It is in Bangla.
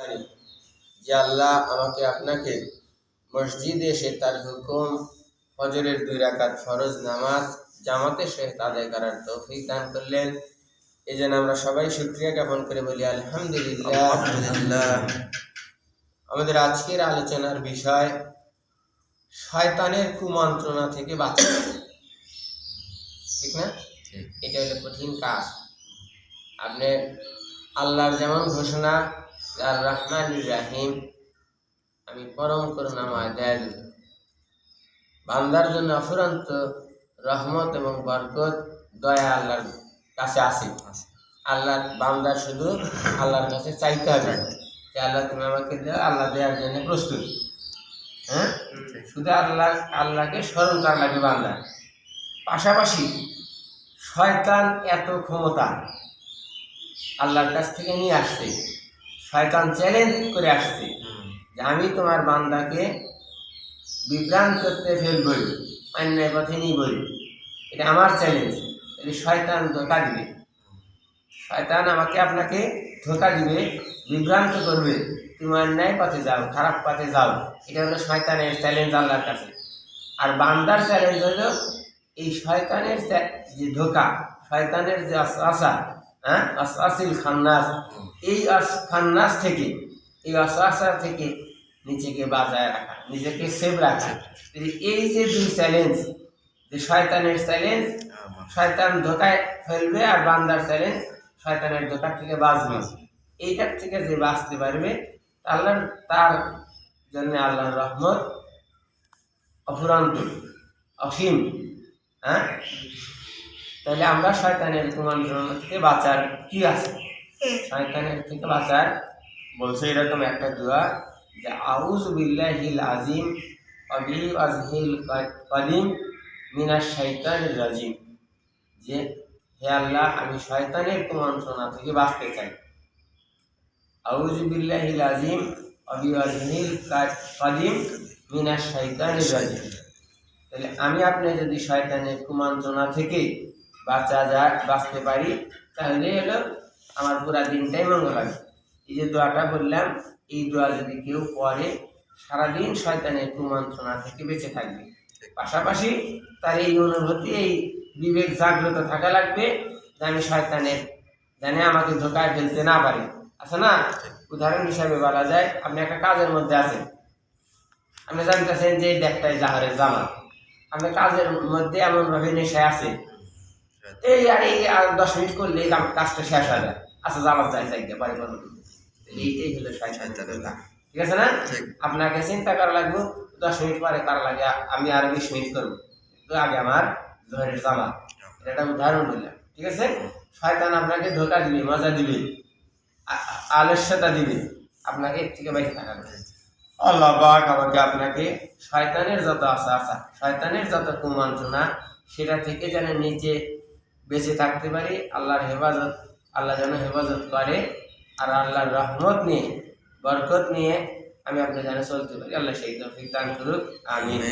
জানি যে আল্লাহ আমাকে আপনাকে মসজিদে এসে তার হুকুম ফজরের দুই রাকাত ফরজ নামাজ জামাতের সহিত আদায় করার তৌফিক দান করলেন। এই জন্য আমরা সবাই শুক্রিয়া জ্ঞাপন করে বলি আলহামদুলিল্লাহ। আমাদের আজকের আলোচনার বিষয় শয়তানের কুমন্ত্রণা থেকে বাঁচা। ঠিক না? এটা হলো কঠিন কাজ। আপনি আল্লাহর যেমন ঘোষণা আর রহমান রাহিম আমি পরম করুণাময় দয়ালু বান্দার জন্য অফুরন্ত রহমত এবং বরকত, দয়া আল্লাহর কাছে আছে আল্লাহ বান্দার শুধু আল্লাহর কাছে চাইতে হবে। যে আল্লাহ তুমি আমাকে দাও, আল্লাহ দেওয়ার জন্য প্রস্তুত। হ্যাঁ? শুধু আল্লাহ, আল্লাহকে স্মরণ করা লাগে বান্দা। পাশাপাশি শয়তান এত ক্ষমতা আল্লাহর কাছ থেকে নিয়ে আসছে। শয়তান চ্যালেঞ্জ করে আসছে। যে আমি তোমার বান্দাকে বিভ্রান্ত করতে ফেলবই অন্যায় পথে নিবই। এটা আমার চ্যালেঞ্জ এটা শয়তান ধোকা দিবে। শয়তান আমাকে আপনাকে ধোকা দিবে বিভ্রান্ত করবে। তুমি অন্যায় পথে যাও খারাপ পথে যাও। এটা হলো শয়তানের চ্যালেঞ্জ আল্লাহর কাছে। আর বান্দার চ্যালেঞ্জ হলো এই শয়তানের যে ধোকা শয়তানের যে আশা হ্যাঁ? আসিল খান্নাস। এই আস- খান্নাস থেকে এই আশা থেকে নিজেকে বাজায় রাখা নিজেকে সেভ রাখা। এই- যে দুই চ্যালেঞ্জ যে শয়তানের চ্যালেঞ্জ শয়তান ধোকায় ফেলবে আর বান্দার চ্যালেঞ্জ শয়তানের ধোকা থেকে বাঁচবে। এইটার থেকে যে বাঁচতে পারবে আল্লাহর তার জন্য আল্লাহর রহমত অফুরন্ত অসীম। হ্যাঁ? তাহলে আমরা শয়তানের কুমন্ত্রণা থেকে বাঁচার কি আছে? শয়তানের থেকে বাঁচার বলছে এরকম একটা দোয়া যে আউজ বিল্লাহিল আজিম অবি আজহিল কদিম মিনা শৈতানের রাজিম। যে, হে আল্লাহ, আমি শয়তানের কুমন্ত্রণা থেকে বাঁচতে চাই। আউজ বিল্লাহিল আজিম অবি আজহিল কদিম মিনা শৈতানের রাজিম। তাহলে আমি আপনি যদি শয়তানের কুমন্ত্রণা থেকে বাঁচা যাক, বাঁচতে পারি, তাহলে হলো আমার পুরা দিনটাই মঙ্গল হবে। এই যে দোয়াটা বললাম, এই দোয়া যদি কেউ পরে সারাদিন শয়তানের কুমন্ত্রণা থেকে বেঁচে থাকবে। পাশাপাশি তার এই অনুভূতি, এই বিবেক জাগ্রত থাকা লাগবে যে আমি শয়তানের জানে আমাকে ধোকায় ফেলতে না পারে। আছে না? উদাহরণ হিসাবে বলা যায়, আপনি একটা কাজের মধ্যে আছেন। আপনি জানতেছেন যে এই ব্যাগটাই জাহারের জামা। আপনি কাজের মধ্যে এমনভাবে নেশায় আছে এই আর এই আর দশ মিনিট করলে কাজটা শেষ হয়ে যায়। আচ্ছা জামাত যাই যাইতে পারে এইটাই হলো শয়তানের ধোকা। ঠিক আছে না? আপনাকে চিন্তা করা লাগবে দশ মিনিট পরে করা লাগে আমি আর বিশ মিনিট করব। তো আগে আমার জোহরের জামাত। এটা উদাহরণ বললাম ঠিক আছে? শয়তান আপনাকে ধোকা দিবে মজা দিবে আলস্যতা দিবে। আপনাকে এর থেকে বেঁচে থাকা। আল্লাহ পাক আমাকে আপনাকে শয়তানের যত আশা আশা শয়তানের যত কুমন্ত্রণা সেটা থেকে যেন নিচে বেঁচে থাকতে পারি, আল্লাহর হেফাজত, আল্লাহ যেন হেফাজত করে আর আল্লাহর রহমত নিয়ে, বরকত নিয়ে আমি আপনার যেন চলতে পারি। আল্লাহ সেই তফিক দান করুক আমিন।